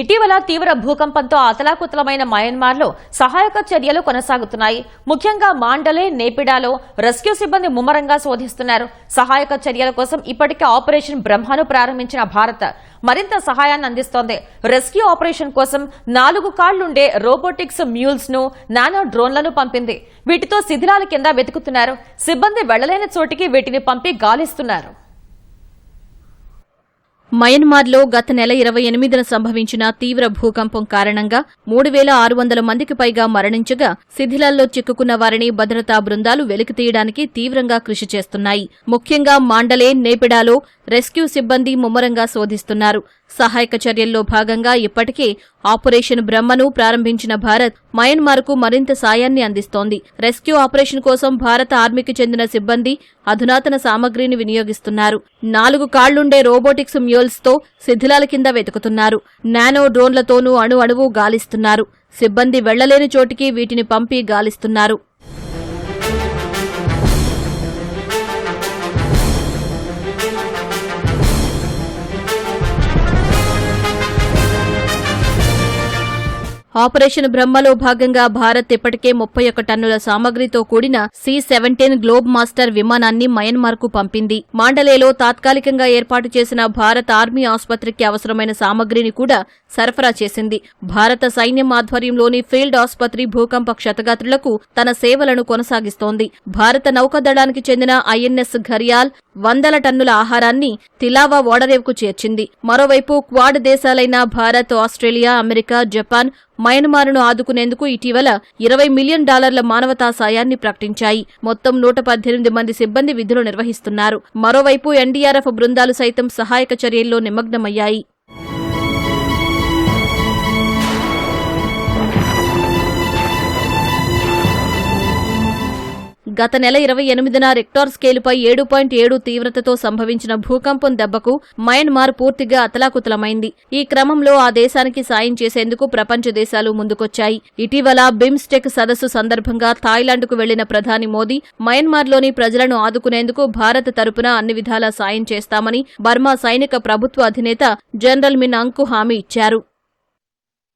ఇటీవల తీవ్ర భూకంపంతో అతలాకుతలమైన మయన్మార్లో సహాయక చర్యలు కొనసాగుతున్నాయి. ముఖ్యంగా మాండలే నేపిడాలో రెస్క్యూ సిబ్బంది ముమ్మరంగా శోధిస్తున్నారు. సహాయక చర్యల కోసం ఇప్పటికే ఆపరేషన్ బ్రహ్మను ప్రారంభించిన భారత్ మరింత సహాయాన్ని అందిస్తోంది. రెస్క్యూ ఆపరేషన్ కోసం నాలుగు కాళ్ళుండే రోబోటిక్స్ మ్యూల్స్ను నానో డ్రోన్లను పంపింది. వీటితో శిథిలాల కింద వెతుకుతున్నారు. సిబ్బంది వెళ్ళలేని చోటికి వీటిని పంపి గాలిస్తున్నారు. మయన్మార్లో గత నెల ఇరవై ఎనిమిదిన సంభవించిన తీవ్ర భూకంపం కారణంగా మూడు వేల ఆరు వందల మందికి పైగా మరణించగా శిథిలాల్లో చిక్కుకున్న వారిని భద్రతా బృందాలు వెలికితీయడానికి తీవ్రంగా కృషి చేస్తున్నాయి. ముఖ్యంగా మాండలే నేపిడాలో రెస్క్యూ సిబ్బంది ముమ్మరంగా శోధిస్తున్నారు. సహాయక చర్యల్లో భాగంగా ఇప్పటికే ఆపరేషన్ బ్రహ్మను ప్రారంభించిన భారత్ మయన్మార్కు మరింత సాయాన్ని అందిస్తోంది. రెస్క్యూ ఆపరేషన్ కోసం భారత ఆర్మీకి చెందిన సిబ్బంది అధునాతన సామగ్రిని వినియోగిస్తున్నారు. నాలుగు కాళ్ళుండే రోబోటిక్స్ మ్యూల్ తో శిథిలాల కింద వెతుకుతున్నారు. నానో డ్రోన్లతోనూ అణు అణువు గాలిస్తున్నారు. సిబ్బంది వెళ్ళలేని చోటికి వీటిని పంపి గాలిస్తున్నారు. ఆపరేషన్ బ్రహ్మలో భాగంగా భారత్ ఇప్పటికే ముప్పై ఒక్క టన్నుల సామగ్రితో కూడిన సి సెవెంటీన్ గ్లోబ్ మాస్టర్ విమానాన్ని మయన్మార్కు పంపింది. మాండలేలో తాత్కాలికంగా ఏర్పాటు చేసిన భారత ఆర్మీ ఆసుపత్రికి అవసరమైన సామగ్రిని కూడా సరఫరా చేసింది. భారత సైన్యం ఆధ్వర్యంలోని ఫీల్డ్ ఆసుపత్రి భూకంప క్షతగాత్రులకు తన సేవలను కొనసాగిస్తోంది. భారత నౌకాదళానికి చెందిన ఐఎన్ఎస్ ఘరియాల్ వందల టన్నుల ఆహారాన్ని తిలావా ఓడరేవుకు చేర్చింది. మరోవైపు క్వాడ్ దేశాలైన భారత్ ఆస్ట్రేలియా అమెరికా జపాన్ మయన్మార్ను ఆదుకునేందుకు ఇటీవల ఇరవై మిలియన్ డాలర్ల మానవతా సాయాన్ని ప్రకటించాయి. మొత్తం నూట పద్దెనిమిది మంది సిబ్బంది విధులు నిర్వహిస్తున్నారు. మరోవైపు ఎన్డీఆర్ఎఫ్ బృందాలు సైతం సహాయక చర్యల్లో నిమగ్నమయ్యాయి. గత నెల ఇరవై ఎనిమిదిన రెక్టార్ స్కేలుపై ఏడు పాయింట్ ఏడు తీవ్రతతో సంభవించిన భూకంపం దెబ్బకు మయన్మార్ పూర్తిగా అతలాకుతలమైంది. ఈ క్రమంలో ఆ దేశానికి సాయం చేసేందుకు ప్రపంచ దేశాలు ముందుకొచ్చాయి. ఇటీవల బిమ్స్టెక్ సదస్సు సందర్భంగా థాయిలాండ్కు వెళ్ళిన ప్రధాని మోదీ మయన్మార్లోని ప్రజలను ఆదుకునేందుకు భారత్ తరపున అన్ని విధాలా సాయం చేస్తామని బర్మా సైనిక ప్రభుత్వ అధినేత జనరల్ మిన్ అంకు హామీ ఇచ్చారు.